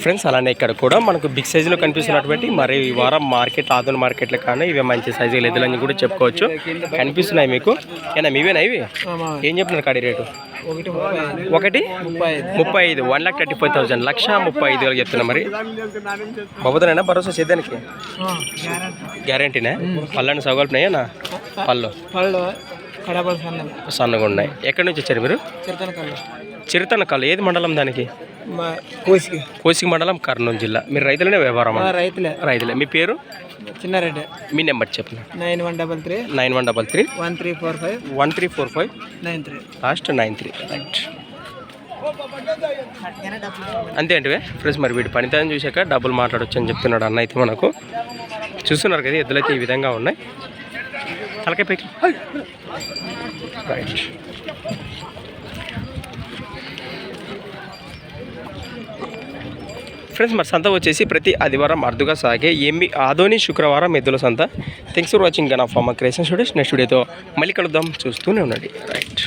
Friends అలానే ఇక్కడ కూడా మనకు బిగ్ సైజులో కనిపిస్తున్నటువంటి మరి ఈ వారం మార్కెట్ ఆధున మార్కెట్లో కానీ ఇవి మంచి సైజు ఎద్దులని కూడా చెప్పుకోవచ్చు. కనిపిస్తున్నాయి మీకు. ఏనా మీవేనా ఇవి? ఏం చెప్తున్నారు కాడి రేటు? ఒకటి? ముప్పై ఐదు. One lakh thirty five thousand లక్ష ముప్పై ఐదు వేలు చెప్తున్నా మరి. బాబుతోనైనా భరోసా చేద్దానికి? గ్యారంటీనా పళ్ళని సౌగల్పినాయేనా పళ్ళు. పళ్ళు. సన్నగా ఉన్నాయి ఎక్కడి నుంచి వచ్చారు మీరు? చిరతన కళ్ళు చిరుతన కళ్ళు ఏది మండలం దానికి? కోసికి కోసిక మండలం కర్నూలు జిల్లా. మీరు రైతులనే వ్యాపారం రైతులే. రైతులే. మీ పేరు? చిన్నారెడ్డి. మీ నెంబర్ చెప్పండి. Nine one double three. Nine one double three. One three four five. One three four five. Nine three. Last nine three. Right అంతే అంటే ఫ్రెండ్స్ మరి వీటి పనితనం చూశాక డబ్బులు మాట్లాడొచ్చు అని చెప్తున్నాడు అన్న అయితే మనకు. చూస్తున్నారు కదా ఎద్దులైతే ఈ విధంగా ఉన్నాయి. తలకాయ పైకి. రైట్ ఫ్రెండ్స్ మరి సంత వచ్చేసి ప్రతి ఆదివారం అరుదుగా సాగే ఏమి ఆదోని శుక్రవారం ఎద్దుల సంత. Thanks for watching gun of farmer creation studios next వీడియోతో మళ్ళీ కలుద్దాం. చూస్తూనే ఉండండి. రైట్